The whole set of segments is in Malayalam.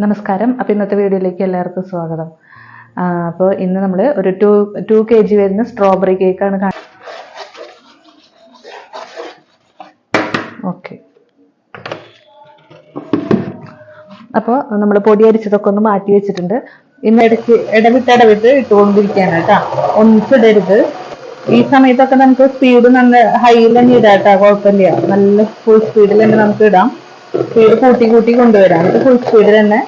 നമസ്കാരം. അപ്പോൾ ഇന്നത്തെ വീഡിയോയിലേക്ക് എല്ലാവർക്കും സ്വാഗതം. അപ്പോൾ ഇന്ന് നമ്മൾ ഒരു ടു ടു കെ ജി വരുന്ന സ്ട്രോബെറി കേക്കാണ് കാണുന്നത് ഓക്കെ അപ്പോൾ നമ്മൾ പൊടി അരിച്ചതൊക്കെ ഒന്ന് മാറ്റി വെച്ചിട്ടുണ്ട്. ഇന്ന് ഇടയ്ക്ക് ഇടവിട്ട് ഇടവിട്ട് ഇട്ടുകൊണ്ടിരിക്കുകയാണ് കേട്ടോ. ഒന്നിച്ചിടരുത്. ഈ സമയത്തൊക്കെ നമുക്ക് സ്പീഡ് നല്ല ഹൈയിൽ തന്നെ ഇടാം കേട്ടോ. കുഴപ്പമില്ല. നല്ല ഫുൾ സ്പീഡിൽ തന്നെ നമുക്ക് ഇടാം. സ്പീഡ് കൂട്ടി കൂട്ടി കൊണ്ടുവരാം. എന്നിട്ട് ഫുൾ സ്പീഡ് തന്നെ.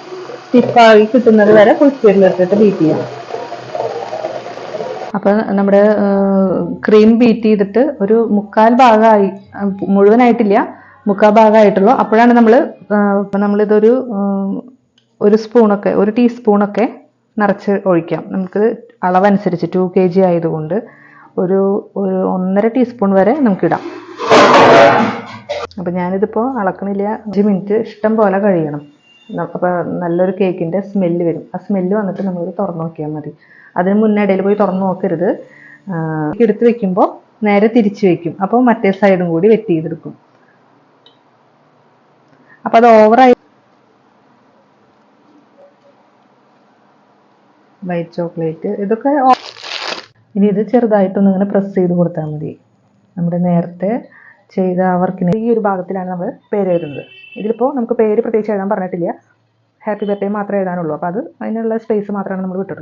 സ്റ്റിഫായി കിട്ടുന്നത് വരെ ഫുൾ സ്പീഡിൽ ഇട്ടിട്ട് ബീറ്റ് ചെയ്യാം. അപ്പൊ നമ്മുടെ ക്രീം ബീറ്റ് ചെയ്തിട്ട് ഒരു മുക്കാൽ ഭാഗമായി മുഴുവനായിട്ടില്ല മുക്കാൽ ഭാഗമായിട്ടുള്ളൂ. അപ്പോഴാണ് നമ്മൾ നമ്മളിതൊരു ഒരു സ്പൂണൊക്കെ ഒരു ടീസ്പൂണൊക്കെ നിറച്ച് ഒഴിക്കാം. നമുക്ക് അളവനുസരിച്ച് ടു കെ ജി ആയതുകൊണ്ട് ഒരു ഒരു ഒന്നര ടീസ്പൂൺ വരെ നമുക്കിടാം. അപ്പം ഞാനിതിപ്പോൾ അളക്കണില്ല. അഞ്ച് മിനിറ്റ് ഇഷ്ടം പോലെ കഴിയണം. അപ്പോൾ നല്ലൊരു കേക്കിന്റെ സ്മെല്ല് വരും. ആ സ്മെല്ല് വന്നിട്ട് നമ്മൾ തുറന്നു നോക്കിയാൽ മതി. അതിന് മുന്നേ ഇടയിൽ പോയി തുറന്നു നോക്കരുത്. എടുത്ത് വെക്കുമ്പോൾ നേരെ തിരിച്ചു വെക്കും. അപ്പോൾ മറ്റേ സൈഡും കൂടി വെറ്റ് ചെയ്തെടുക്കും. അപ്പോൾ അത് ഓവറായി വൈറ്റ് ചോക്ലേറ്റ് ഇതൊക്കെ ഇനി ഇത് ചെറുതായിട്ടൊന്ന് ഇങ്ങനെ പ്രസ് ചെയ്ത് കൊടുത്താൽ മതി. നമ്മുടെ നേരത്തെ ചെയ്ത ആ വർക്കിന് ഈ ഒരു ഭാഗത്തിലാണ് നമ്മൾ പേര് എഴുതുന്നത്. ഇതിലിപ്പോൾ നമുക്ക് പേര് പ്രത്യേകിച്ച് എഴുതാൻ പറഞ്ഞിട്ടില്ല. ഹാപ്പി ബർത്ത്ഡേ മാത്രമേ എഴുതാനുള്ളൂ. അപ്പോൾ അത് അതിനുള്ള സ്പേസ് മാത്രമാണ് നമ്മൾ വിട്ടിട്ടുള്ളത്.